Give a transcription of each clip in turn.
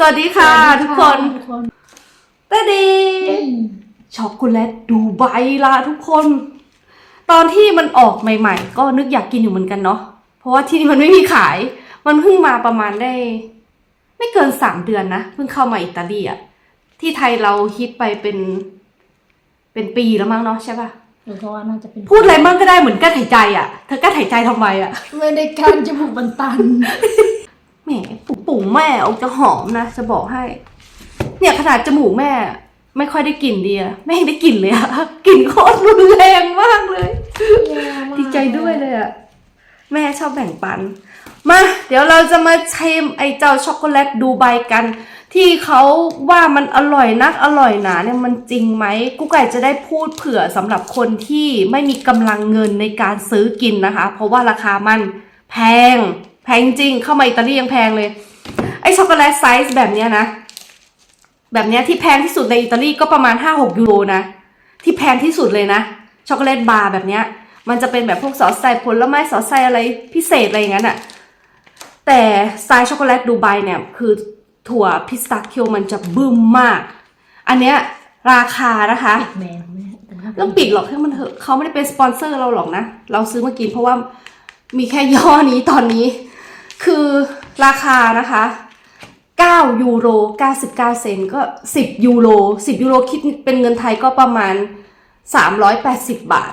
สวัสดีค่ะสวัสดีทุกคนทุกคนตาดีช็อกโกแลตดูไบละทุกคน ตอนที่มันออกใหม่ ๆ ก็นึกอยากกินอยู่เหมือนกันเนาะ เพราะว่าที่นี่มันไม่มีขาย มันเพิ่งมาประมาณได้ ไม่เกินสามเดือนนะ เพิ่งเข้ามาอิตาลีอะที่ไทยเราฮิตไปเป็น เป็นปีแล้วมั้งเนาะใช่ปะหรือก็ว่าน่าจะเป็นพูดอะไรมั่งก็ได้เหมือนกั้นหายใจอะเธอกั้นหายใจทำไมอะไม่ได้การจมูกบันตัน แหมปุ๋งแม่ออกจะหอมนะ จะบอกให้ เนี่ยขนาดจมูกแม่ ไม่ค่อยได้กลิ่นดีอะแม่ยังได้กลิ่นเลยอะกลิ่นโคตรรุนแรงมากเลย ดีใจด้วยเลยอะแม่ชอบแบ่งปัน มา เดี๋ยวเราจะมาชิมไอเจ้าช็อกโกแลตดูไบกัน ที่เขาว่ามันอร่อยนักอร่อยหนาเนี่ยมันจริงไหมกุ๊กไก่จะได้พูดเผื่อสำหรับคนที่ไม่มีกำลังเงินในการซื้อกินนะคะ เพราะว่าราคามันแพง แพงจริงเข้ามาอิตาลียังแพงเลย ไอช็อกโกแลตไซส์แบบเนี้ยนะ แบบเนี้ยที่แพงที่สุดในอิตาลีก็ประมาณ5-6ยูโรนะ ที่แพงที่สุดเลยนะ ช็อกโกแลตบาร์แบบเนี้ย มันจะเป็นแบบพวกซอสใส่ผลไม้ซอสใส่อะไรพิเศษอะไรอย่างนั้นอะแต่สไตล์ช็อกโกแลตดูไบเนี่ยคือถั่วพิสตาชิโอมันจะบึ้มมาก อันเนี้ยราคานะคะแม่แต่ว่าต้องปิดหรอกให้มันเถอะเขาไม่ได้เป็นสปอนเซอร์เราหรอกนะ เราซื้อมากินเพราะว่ามีแค่ย่อนี้ตอนนี้ คือราคานะคะ 9 ยูโร 99 เซนต์ก็ 10 ยูโร 10 ยูโรคิดเป็นเงินไทยก็ประมาณ 380 บาท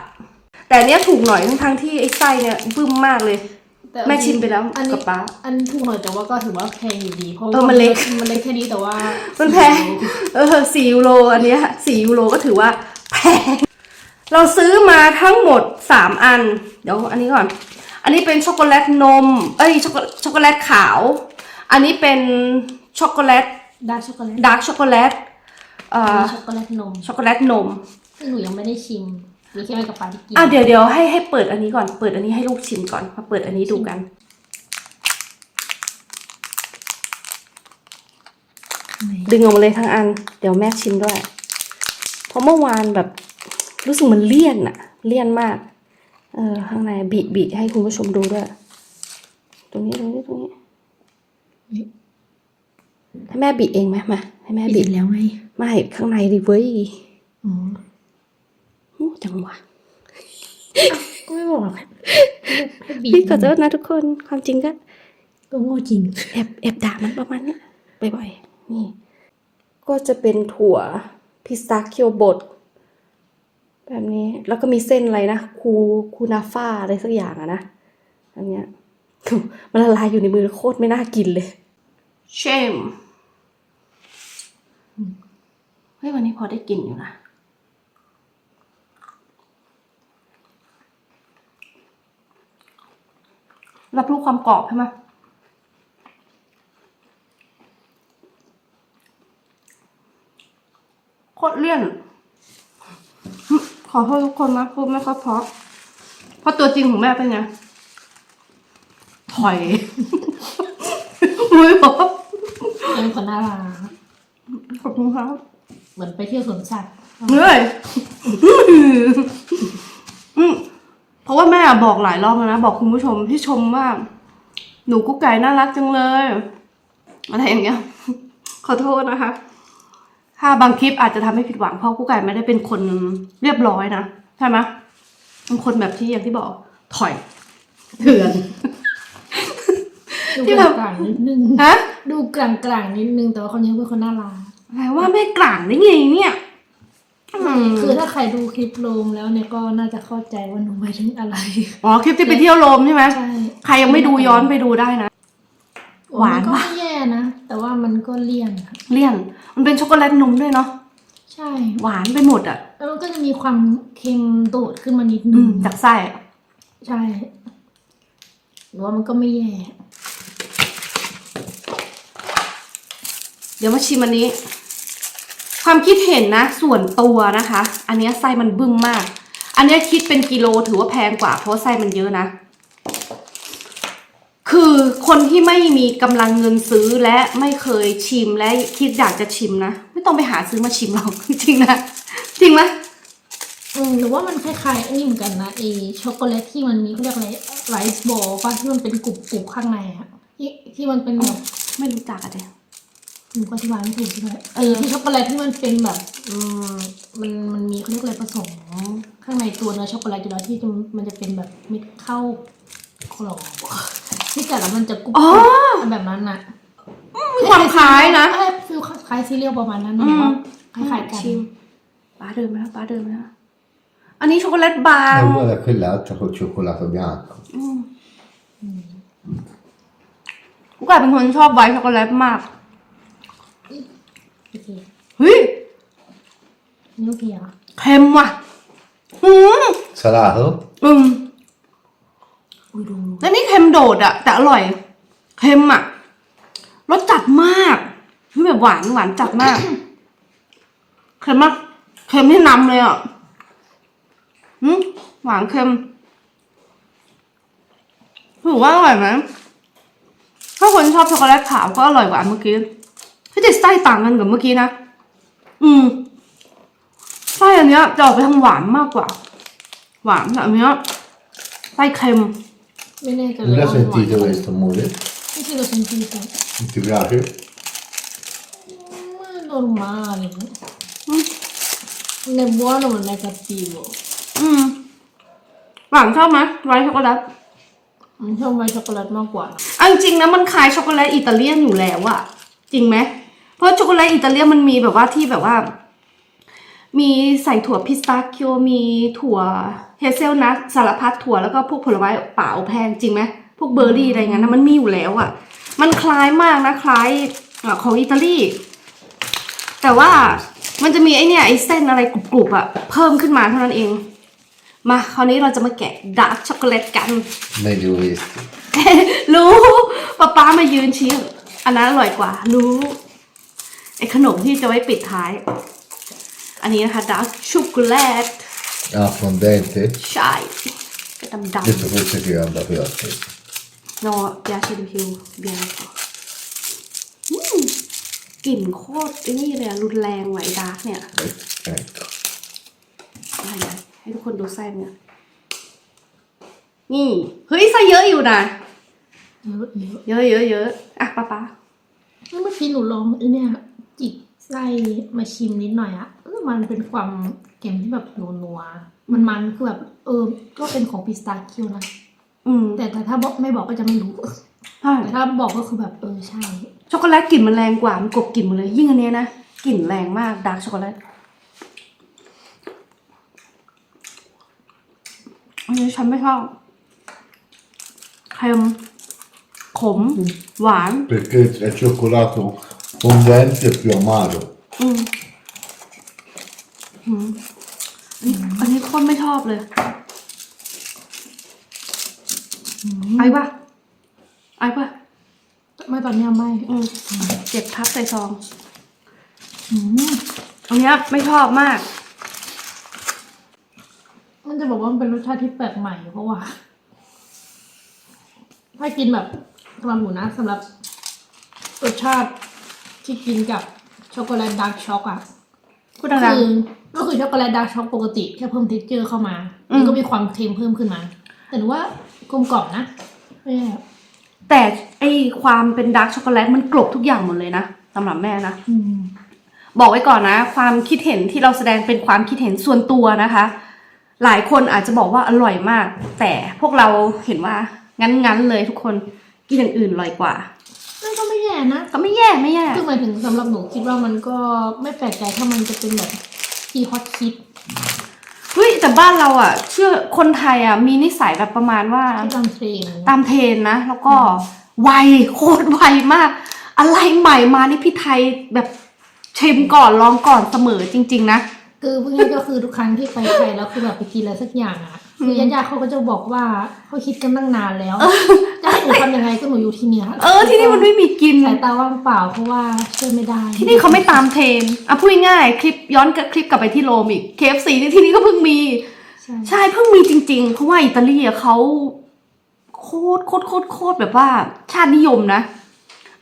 แต่อันเนี้ยถูกหน่อยทั้งๆที่ไอ้ไส้เนี่ยบึ้มมากเลยแต่แม่ชิมไปแล้วอันนี้กับป๊าอันถูกหน่อยแต่ว่าก็ถือว่าแพงอยู่ดีเพราะเออมันเล็ก มันเล็กแค่นี้แต่ว่ามันแพง เออสี่ยูโรอันเนี้ยสี่ยูโรก็ถือว่าแพง เราซื้อมาทั้งหมดสามอัน เดี๋ยวอันนี้ก่อน อันนี้เป็นช็อกโกแลตนม เอ้ยช็อกโกช็อกโกแลตขาว อันนี้เป็นช็อกโกแลตดาร์กช็อกโกแลตดาร์กช็อกโกแลตเอ่อช็อกโกแลตนมช็อกโกแลตนมซึ่งหนูยังไม่ได้ชิมมีแค่แม่กับปาที่กินอะเดี๋ยวเดี๋ยวให้ให้เปิดอันนี้ก่อนเปิดอันนี้ให้ลูกชิมก่อนมาเปิดอันนี้ดูกัน ดึงออกมาเลยทั้งอัน เดี๋ยวแม่ชิมด้วย เพราะเมื่อวานแบบรู้สึกมันเลี่ยนอะเลี่ยนมาก เออข้างในบีบีให้คุณผู้ชมดูด้วย ตรงนี้ตรงนี้ตรงนี้ให้แม่บีเองไหมมาให้แม่บีปิดแล้วไงไม่ข้างในดิเว้ยอ๋ออู้จังหวะก็ไม่บอกหรอกให้บีบพี่ขอโทษนะทุกคนความจริงก็ก็โง่จริงแอบแอบด่ามันประมาณเนี้ยบ่อยๆนี่ ก็จะเป็นถั่วพิสตาคิโอบด แบบนี้แล้วก็มีเส้นอะไรนะคูคูนาฟาอะไรสักอย่างอะนะอันเนี้ยมันละลายอยู่ในมือโคตรไม่น่ากินเลยเชมเฮ้ยวันนี้พอได้กินอยู่นะรับรู้ความกรอบใช่ไหมโคตรเลี่ยน อโทษทุกคนนะพูดไม่ค่อยเพราะเพราะตัวจริงของแม่เป็นไงถอยไม่บอกเป็นคนน่ารักขอบคุณครับ เหมือนไปเที่ยวสวนสัตว์เหนื่อยอืมเพราะว่าแม่บอกหลายรอบแล้วนะ บอกคุณผู้ชมที่ชมว่า หนูกุ๊กไก่น่ารักจังเลย อะไรอย่างเงี้ย ขอโทษนะคะ ถ้าบางคลิปอาจจะทำให้ผิดหวังเพราะกุ๊กไก่ไม่ได้เป็นคนเรียบร้อยนะใช่ไหมเป็นคนแบบที่อย่างที่บอก ถอยเถื่อนดูที่กแบบลางๆนิดนึงฮะดูกลางๆนิดนึงแต่ว่าคนนี้เป็นคนน่ารักอะไรว่าไม่กลางได้ไงเนี่ยอืมคือถ้าใครดูคลิปโรมแล้วเนี่ยก็น่าจะเข้าใจว่าหนูหมายถึงอะไร อ๋อคลิปที่ไปเที่ยวโรมใช่ไหมใช่ใครยังไม่ดูย้อนไปดูได้นะ หวานก็ปะไม่แย่นะ แต่ว่ามันก็เลี่ยนอะเลี่ยน มันเป็นช็อกโกแลตนมด้วยเนาะ ใช่ หวานไปหมดอะ แล้วมันก็จะมีความเค็มโดดขึ้นมานิดอืนึงมจากไส้ใช่หรือว่ามันก็ไม่แย่ เดี๋ยวมาชิมอันนี้ ความคิดเห็นนะ ส่วนตัวนะคะ อันเนี้ยไส้มันบึ้มมาก อันเนี้ยคิดเป็นกิโลถือว่าแพงกว่าเพราะว่าไส้มันเยอะนะ คือคนที่ไม่มีกำลังเงินซื้อและไม่เคยชิมและคิดอยากจะชิมนะ ไม่ต้องไปหาซื้อมาชิมหรอกจริงนะ จริงไหมอืมหรือว่ามันคล้ายๆอันนี้เหมือนกันนะไอช็อกโกแลตที่มันมีเขาเรียกอะไรไรซ์บอลป่ะที่มันเป็นกรุบๆข้างในอะที่ที่มันเป็นแบบไม่รู้จักอะเดียหนูก็อธิบายไม่ถูกด้วยเอไอ้อที่ช็อกโกแลตที่มันเป็นแบบ อืมมันมันมีเขาเรียกอะไรผสมข้างในตัวเนื้อช็อกโกแลตอยู่แล้วที่มันจะเป็นแบบเม็ดข้าวกรอบ ที่กัดแล้วมันจะกรุบอ๋อๆแบบนั้นน่ะมีความคล้ายนะ เอ้ยฟิลคล้ายซีเรียลประมาณนั้นอืนะมว่าคล้ายๆกันชิมป้าเดินไหมป้าเดินไหมอันนี้ช็อกโกแลตบาง E guarda quell'altra col cioccolato bianco. อืมกูกลายเป็นคนชอบไวท์ช็อกโกแลตมากโอเคเฮ้ยนี่โอเคเหรอะเค็มว่ะอืม Salato? อืม อุ้ยดูแล้วนี่เค็มโดดอะแต่อร่อย เค็มอะรสจัดมากคือแบบหวานหวานจัดมาก เค็มมาก เค็มที่นำเลยอะอืมหวานเค็มถือว่าอร่อยไหมถ้าคนชอบช็อกโกแลตขาวก็อร่อยกว่าเมื่อกี้ที่ติดไส้ต่างกันกับเมื่อกี้นะ อืมไส้อันเนี้ยจะออกไปทางหวานมากกว่า หวานแต่อันเนี้ยไส้เค็ม ไม่แน่ใจ Non เลย hai sentito questo amore? ไม่ใช่เราเซนติแต่ Non ti piace? ma normale non è buono ma non è cattivo อืมหวานชอบไหมไวท์ช็อกโกแลตมันชอบไวท์ช็อกโกแลตมากกว่านะเอาจริงๆนะมันคล้ายช็อกโกแลตอิตาเลียนอยู่แล้วอะจริงไหมเพราะช็อกโกแลตอิตาเลียนมันมีแบบว่าที่แบบว่า มีใส่ถั่วพิสตาชิโอมีถั่วเฮเซลนัทสารพัดถั่วแล้วก็พวกผลไม้เปล่าแพงจริงไหมพวกเบอร์รี่อะไรเงี้ยนะมันมีอยู่แล้วอะมันคล้ายมากนะคล้ายอะของอิตาลี แต่ว่ามันจะมีไอเนี่ยไอเส้นอะไรกรุบๆอะเพิ่มขึ้นมาเท่านั้นเอง มาคราวนี้เราจะมาแกะดาร์กช็อกโกแลตกัน Meglio questi. รู้ป้าป้ามายืนชี้อันนั้นอร่อยกว่า รู้ไอขนมที่จะไว้ปิดท้าย อันนี้นะคะดาร์กช็อกโกแลต Ah, fondente? ใช่ก็ดำด Questo forse ti va più a te. ำโนยาชิดพิวเบียร์อืมกลิ่นโคตรไอ้นี่เลยอะรุนแรงไหวดาร์กเนี่ย Ecco. อะไรนะให้ทุกคนดูไส้เนี่ยนี่ เฮ้ยไส้เยอะอยู่นะเยอะเยอะเยอะเยอะเยอะอะป้าป้าแล้วเมื่อกี้หนูลองไอ้เนี่ยจิก ไส้มาชิมนิดหน่อยอะเออมันเป็นความเค็มที่แบบนัวๆมันมันคือแบบเออ ก็เป็นของพิสตาชิโอนะอืมแต่แต่ถ้าบอกไม่บอกก็จะไม่รู้ใช่แต่ถ้าบอกก็คือแบบเออใช่ช็อกโกแลตกลิ่นมันแรงกว่ามันกลบกลิ่นหมดเลยยิ่งอันเนี้ยนะกลิ่นแรงมากดาร์กช็อกโกแลตอันนี้ฉันไม่ชอบเค็มขม หวาน Perché è cioccolato fondente e più amaro. อืมอืมอันนี้อันนี้คนไม่ชอบเลยไอ้ปะไอ้ปะไม่ตอนเนี้ยไม่อืมเจ็บทับใส่ซองอืมอันเนี้ยไม่ชอบมาก มันจะบอกว่ามันเป็นรสชาติที่แปลกใหม่เพราะว่า ถ้ากินแบบสำหรับหนูนะสำหรับรสชาติ ที่กินกับช็อกโกแลตดาร์กช็อกอะพูดดังคือก็คือช็อกโกแลตดาร์กช็อกปกติแค่เพิ่มเท็กเจอร์เข้ามาอืมมันก็มีความเค็มเพิ่มขึ้นมา แต่หนูว่ากลมกล่อมนะไม่แย่ๆแต่ไอความเป็นดาร์กช็อกโกแลตมันกลบทุกอย่างหมดเลยนะสำหรับแม่นะ อืม บอกไว้ก่อนนะ ความคิดเห็นที่เราแสดงเป็นความคิดเห็นส่วนตัวนะคะ หลายคนอาจจะบอกว่าอร่อยมาก แต่พวกเราเห็นว่างั้นๆเลยทุกคนกินอย่างอื่นอร่อยกว่านั่น ก็ไม่แย่นะก็ไม่แย่ไม่แย่คือหมายถึงสำหรับหนูคิดว่ามันก็ไม่แปลกใจถ้ามันจะเป็นแบบที่ฮอตคิดเฮ้ยแต่บ้านเราอะ เชื่อคนไทยอะมีนิสัยแบบประมาณว่าที่ตามเทรนด์ตามเทรนนะ แล้วก็ไวโคตรไวมาก อะไรใหม่มานี่พี่ไทยแบบชิมก่อนลองก่อนเสมอจริง ๆ นะ คือพูดง่ายๆก็คือทุกครั้งที่ไปไทยแล้วคือแบบไปกินอะไรสักอย่างอะคือญาติๆเขาก็จะบอกว่าเขาคิดกันตั้งนานแล้วจะให้หนูทำยังไงก็หนูอยู่ที่เนี่ยเออที่นี่มันไม่มีกินสายตาว่างเปล่าเพราะว่าช่วยไม่ได้ ที่นี่เขาไม่ตามเทรนอะพูดง่ายๆคลิปย้อนคลิปกลับไปที่โรมอีก KFC นี่ที่นี่ก็เพิ่งมีใช่ใช่เพิ่งมีจริง ๆ เพราะว่าอิตาลีอะเขาโคตรโคตรโคตรโคตรแบบว่าชาตินิยมนะ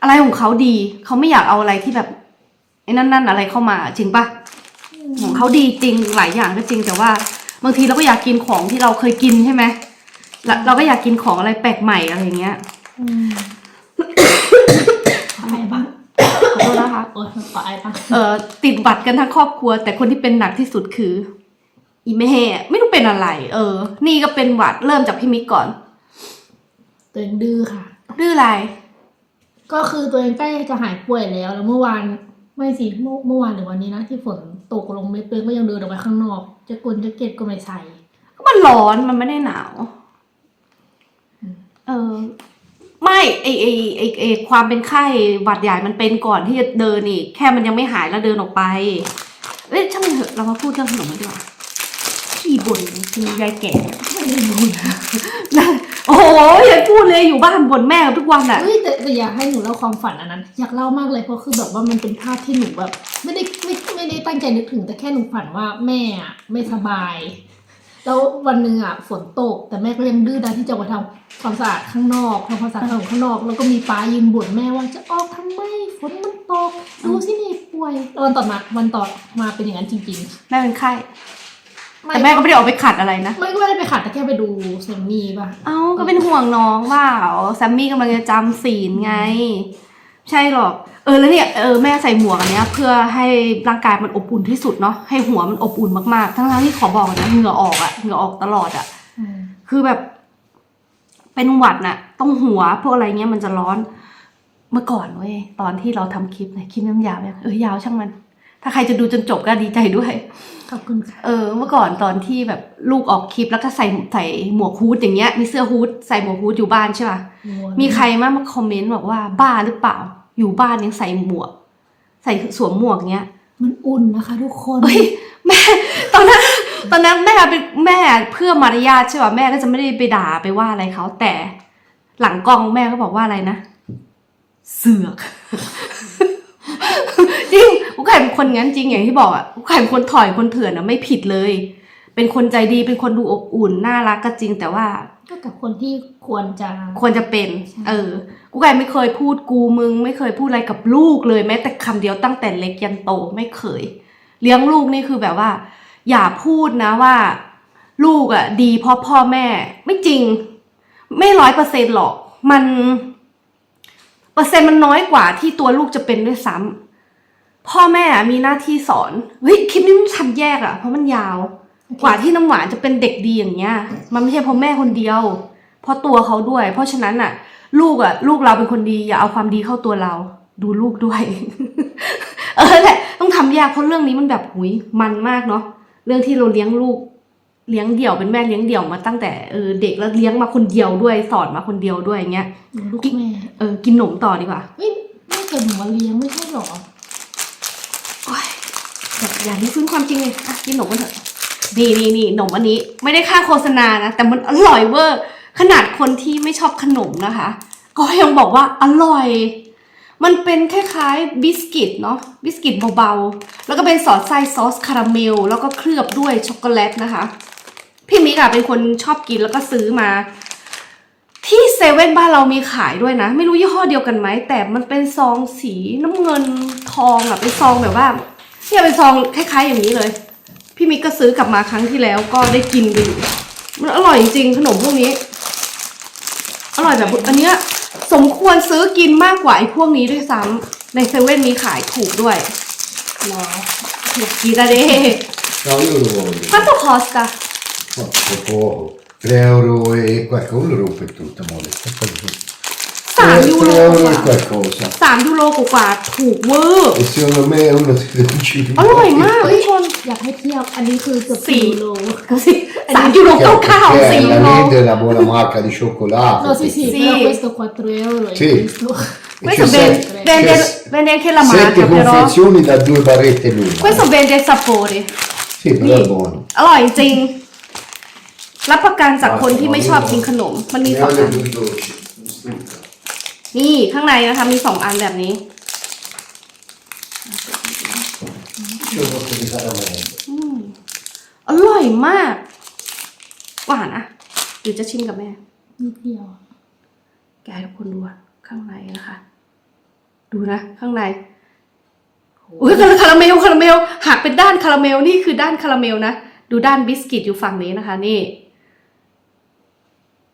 อะไรของเขาดีเขาไม่อยากเอาอะไรที่แบบไอ้นั่นๆอะไรเข้ามาจริงปะ ของเขาดีจริงหลายอย่างก็จริงแต่ว่า บางทีเราก็อยากกินของที่เราเคยกินใช่ไหมแล้วเราก็อยากกินของอะไรแปลกใหม่อะไรอย่างเงี้ยอืมอะไรบ้างขอโทษนะคะคะโอ้ยขอไอ้ปะเอ่อติดหวัดกันทั้งครอบครัว แต่คนที่เป็นหนักที่สุดคือ อีแม่ไม่รู้เป็นอะไร เออ นี่ก็เป็นหวัดเริ่มจากพี่มิกก่อนตัวเองดื้อค่ะ ดื้ออะไร ก็คือตัวเองใกล้จะหายป่วยแล้วแล้วเมื่อวาน ไม่สิเมื่อเมื่อวานหรือวันนี้นะที่ฝนตกลงเม็ดเปก็ยังเดินออกไปข้างนอก จะกลจะเก็ตก็ไม่ใส่ก็มันร้อนมันไม่ได้หนาวอืมเออไม่ไอไอไอไอความเป็นไข้หวัดใหญ่มันเป็นก่อนที่จะเดินนี่แค่มันยังไม่หายแล้วเดินออกไปเอ้ยช่างมันเถอะเรามาพูดเรื่องขนมกันดีกว่าขี้บ่นคือยายแก่ ไม่ได้รู้นะนะโอ้โหอย่าพูดเลยอยู่บ้านบ่นแม่ทุกวันอะเฮ้ยแต่แต่อยากให้หนูเล่าความฝันอันนั้น อยากเล่ามากเลยเพราะคือแบบว่ามันเป็นภาพที่หนูแบบไม่ได้ไม่ไม่ได้ตั้งใจนึกถึง แต่แค่หนูฝันว่าแม่อะไม่สบาย แล้ววันหนึ่งอะฝนตก แต่แม่ก็ยังดื้อดันที่จะมาทำความสะอาดข้างนอกทำความสะอาดข้างนอก แล้วก็มีป้ายืนบ่นแม่ว่าจะออกทำไมฝนมันตกดูสินี่ป่วยแล้ววันต่อมาวันต่อมาเป็นอย่างนั้นจริงแม่เป็นไข้ๆ แต่แม่ก็ไม่ได้ออกไปขัดอะไรนะ ไม่ก็ไม่ได้ไปขัดแต่แค่ไปดูแซมมี่ป่ะ เอ้าก็เป็นห่วงน้องว่าแซมมี่กำลังจะจำศีลไง ใช่หรอก เออแล้วเนี่ยเออแม่ใส่หมวกอันเนี้ย เพื่อให้ร่างกายมันอบอุ่นที่สุดเนาะให้หัวมันอบอุ่นมากๆ ทั้งๆที่ขอบอกก่อนนะเหงื่อออกอะเหงื่อออกตลอดอะคือแบบ เป็นหวัดน่ะ ต้องหัวพวกอะไรเงี้ยมันจะร้อน เมื่อก่อนเว้ยตอนที่เราทำคลิปเนี่ยคลิปน้ำยาวเนี่ยเออยาวช่างมัน ถ้าใครจะดูจนจบก็ดีใจด้วย ขอบคุณค่ะเออเมื่อก่อนตอนที่แบบลูกออกคลิปแล้วก็ใส่ใส่หมวกฮูดอย่างเงี้ย มีเสื้อฮูดใส่หมวกฮูดอยู่บ้านใช่ป่ะมีใครมามาคอมเมนต์บอกว่าบ้าหรือเปล่า อยู่บ้านยังใส่หมวก ใส่สวมหมวกเงี้ย มันอุ่นนะคะทุกคนเฮ้ยแม่ตอนนั้นตอนนั้นแม่เป็นแม่เพื่อมารยาทใช่ป่ะแม่ก็จะไม่ได้ไปด่าไปว่าอะไรเขาแต่หลังกล้องแม่ก็บอกว่าอะไรนะ เสือก จริงกูไข่เป็นคนงั้นจริงอย่างที่บอกอะกูไข่เป็นคนถอยคนเถื่อนอะไม่ผิดเลย เป็นคนใจดีเป็นคนดูอบอุ่นน่ารักก็จริง แต่ว่าก็กับคนที่ควรจะควรจะเป็นใช่เออ กูไก่ไม่เคยพูดกูมึง ไม่เคยพูดอะไรกับลูกเลยแม้แต่คำเดียวตั้งแต่เล็กยันโตไม่เคย เลี้ยงลูกนี่คือแบบว่า อย่าพูดนะว่า ลูกอะ ดีเพราะพ่อแม่ ไม่จริง ไม่ร้อยเปอร์เซ็นหรอก มัน เปอร์เซ็นต์มันน้อยกว่าที่ตัวลูกจะเป็นด้วยซ้ำ พ่อแม่อะมีหน้าที่สอนเฮ้ยคลิปนี้มันทำแยกอะเพราะมันยาว กว่าที่น้ำหวานจะเป็นเด็กดีอย่างเงี้ย มันไม่ใช่เพราะแม่คนเดียวเพราะตัวเขาด้วย เพราะฉะนั้นอะลูกอะลูกเราเป็นคนดีอย่าเอาความดีเข้าตัวเรา ดูลูกด้วย เออแหละต้องทำแยกเพราะเรื่องนี้มันแบบหุยมันมากเนาะเรื่องที่เราเลี้ยงลูกเลี้ยงเดี่ยวเป็นแม่เลี้ยงเดี่ยวมาตั้งแต่เออเด็กแล้วเลี้ยงมาคนเดียวด้วยสอนมาคนเดียวด้วยอย่างเงี้ยหนูลูกแม่เออกินหนมต่อดีกว่าเฮ้ยแม่เกิดหนูมาเลี้ยงไม่ใช่หรอโอ๊ยแบบ อย่าที่ฟื้นความจริงเลยอะกินหนมกันเถอะนี่นี่นี่หนมอันนี้ไม่ได้ค่าโฆษณานะ แต่มันอร่อยเวอร์ ขนาดคนที่ไม่ชอบขนมนะคะ ก็ยังบอกว่าอร่อย มันเป็นคล้ายๆบิสกิตเนาะบิสกิตเบาๆ แล้วก็เป็นสอดไส้ซอสคาราเมล แล้วก็เคลือบด้วยช็อกโกแลตนะคะ พี่มิกอะเป็นคนชอบกินแล้วก็ซื้อมาที่เซเว่นบ้านเรามีขายด้วยนะ ไม่รู้ยี่ห้อเดียวกันไหม แต่มันเป็นซองสีน้ำเงินทองอะเป็นซองแบบว่า เนี่ยเป็นซองคล้าย ๆ อย่างนี้เลย พี่มิกก็ซื้อกลับมาครั้งที่แล้วก็ได้กินไปอยู่มันอร่อยจริงๆขนมพวกนี้ อร่อยแบบอันเนี้ยสมควรซื้อกินมากกว่าไอ้พวกนี้ด้วยซ้ำในเซเว่นมีขายถูกด้วยหรอกีตาเด No, io lo voglio. quanto costa Ma poco, 3 euro e qualcosa, lo rompe tutto, amore. สาม3ยูโรกว่า qualcosa. สามยูโรกว่าๆถูกเวอร์ E secondo me è uno dei principi. อร่อยมากทุกคน อยากให้เทียบ อันนี้คือเกือบสี่โลก็สิสามยูโรเก้าเก้า Perché สี่ la ยูโร Lidl è una buona marca di cioccolato. No, sì, sì, Sì. però questo 4 euro e Sì. questo... E questo c'è vende, se- vende, c'è vende anche la sette marca però confezioni da due barrette l'una. questo vende il sapore Sì, però è buono. อร่อยจริง รับประกันจากคนที่ไม่ชอบกินขนม มันมี Ne สอง ho อั le น due dolci. Stucca. นี่ข้างในนะคะมีสองอันแบบนี้ C'è un posto di caramello. อืมอร่อยมากหวานอะหรือจะชิมกับแม่ นิดเดียวแกให้ทุกคนดูอะข้างในนะคะ ดูนะ ข้างในอุ้ยคาราเมลคาราเมลหักเป็นด้านคาราเมลนี่คือด้านคาราเมลนะ ดูด้านบิสกิตอยู่ฝั่งนี้นะคะ นี่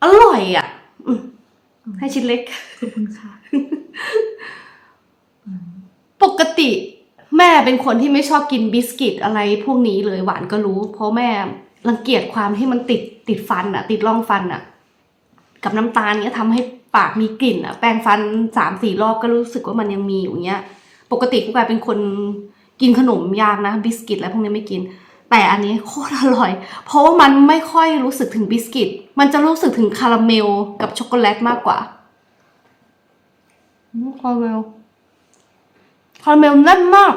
อร่อยอะ่ะอืม ให้ชิ้นเล็ก ขอบคุณค่ะปกติแม่เป็นคนที่ไม่ชอบกินบิสกิตอะไรพวกนี้เลยหวานก็รู้ เพราะแม่รังเกียจความที่มันติดติดฟันอะติดร่องฟันอะกับน้ำตาลเนี้ยทำให้ปากมีกลิ่นอะแปรงฟันสามสี่รอบก็รู้สึกว่ามันยังมีอยู่เงี้ย ปกติกูกลายเป็นคนกินขนมยากนะบิสกิตอะไรพวกนี้ไม่กิน แต่อันนี้โคตรอร่อย เพราะว่ามันไม่ค่อยรู้สึกถึงบิสกิต มันจะรู้สึกถึงคาราเมลกับช็อกโกแลตมากกว่าอืมคาราเมลคาราเมลแน่นมาก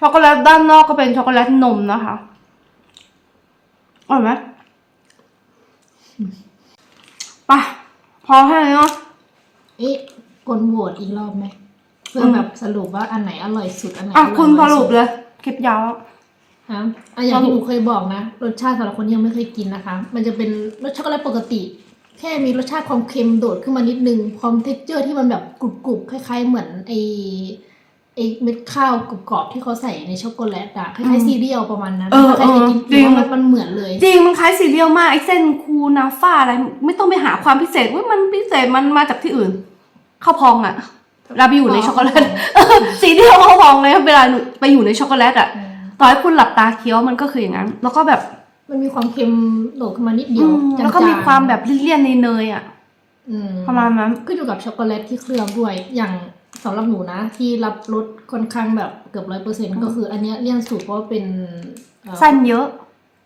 ช็อกโกแลตด้านนอกก็เป็นช็อกโกแลตนมนะคะอร่อยไหมไปพอแค่นี้เนาะเอ๊ะกดโหวตอีกรอบไหมเพื่อมแบบสรุปว่าอันไหนอร่อยสุด อันไหนอะอร่อยคุณสน้อยรุสุปดเลย คลิปยาวแล้ว ฮะอะอย่างที่หนูเคยบอกนะ รสชาติสำหรับคนที่ยังไม่เคยกินนะคะ มันจะเป็นรสช็อกโกแลตปกติ แค่มีรสชาติความเค็มโดดขึ้นมานิดนึง ความเท็กเจอร์ที่มันแบบกรุบๆคล้าย ๆ เหมือนไอไอเม็ดข้าวกรอบๆที่เขาใส่ในช็อกโกแลตอะคล้ายๆซีเรียลประมาณนั้นเออถ้าใครเคยกินเออจริง มันมันเหมือนเลย จริงมันคล้ายซีเรียลมากไอ้เส้นคูนาฟ่าอะไร ไม่ต้องไปหาความพิเศษว่ามันพิเศษมันมาจากที่อื่นข้าวพองอะเราไปอยู่ในช็อกโกแลตซีเรียลข้าวพองเลยเวลาหนูไปอยู่ในช็อกโกแลตอะ ต่อให้คุณหลับตาเคี้ยวมันก็คืออย่างนั้น แล้วก็แบบมันมีความเค็มโดดขึ้นมานิดเดีอืยวมจางๆแล้วก็มีความแบบเลี่ยนๆในเนยๆอะอืมประมาณนั้นขึ้นอยู่กับช็อกโกแลตที่เคลือบด้วย อย่างสำหรับหนูนะ ที่รับรสค่อนข้างแบบเกือบร้อยเปอร์เซ็นก็คืออันเนี้ยเลี่ยนสุดเพราะว่าเป็นเอ่อเส้นเยอะ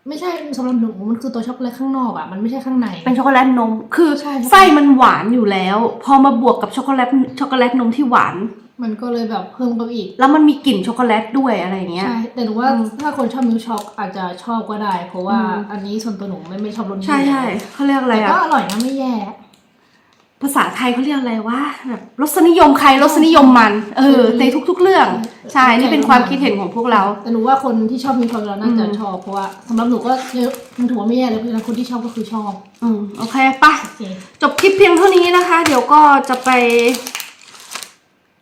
ไม่ใช่สำหรับหนูมันคือตัวช็อกโกแลตข้างนอกอะมันไม่ใช่ข้างใน เป็นช็อกโกแลตนม คือใช่ไส้มันหวานอยู่แล้ว พอมาบวกกับช็อกโกแลตช็อกโกแลตนมที่หวาน มันก็เลยแบบเพิ่มเข้าไปอีก แล้วมันมีกลิ่นช็อกโกแลตด้วยอะไรอย่างเงี้ย ใช่แต่หนูว่าอืม ถ้าคนชอบมิลค์ช็อกอาจจะชอบก็ได้ เพราะว่าอืมอันนี้ส่วนตัวหนูไม่ไม่ชอบรสนี้ใช่ใช่เขาเรียกอะไรแต่อะก็อร่อยนะไม่แย่ ภาษาไทยเขาเรียกอะไรว่าแบบรสนิยมใครรสนิยมมัน เออ ในทุก ๆ เรื่อง ใช่นี่เป็นความคิดเห็นของพวกเรา แต่หนูว่าคนที่ชอบมิลค์ช็อกแล้วน่าจะอืมชอบเพราะว่าสำหรับหนูก็เยอะมันถือว่าไม่แย่เลยเพราะฉะนั้นคนที่ชอบก็คือชอบอืมโอเคปะ โอเค จบคลิปเพียงเท่านี้นะคะ เดี๋ยวก็จะไป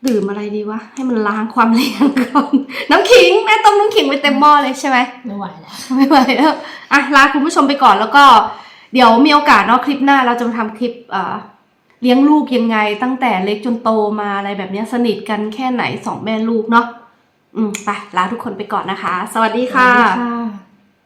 ดื่มอะไรดีวะ ให้มันล้างความเลี่ยนก่อน น้ำขิงแม่ต้มน้ำขิงไปเต็มหม้อเลยใช่ไหมไม่ไหวแล้วไม่ไหวแล้วอะลาคุณผู้ชมไปก่อนแล้วก็เดี๋ยวมีโอกาสเนาะคลิปหน้าเราจะมาทำคลิปเอ่อเลี้ยงลูกยังไง ตั้งแต่เล็กจนโตมาอะไรแบบเนี้ยสนิทกันแค่ไหนสองแม่ลูกเนาะอืมไปลาทุกคนไปก่อนนะคะ สวัสดีค่ะสวัสดีค่ะ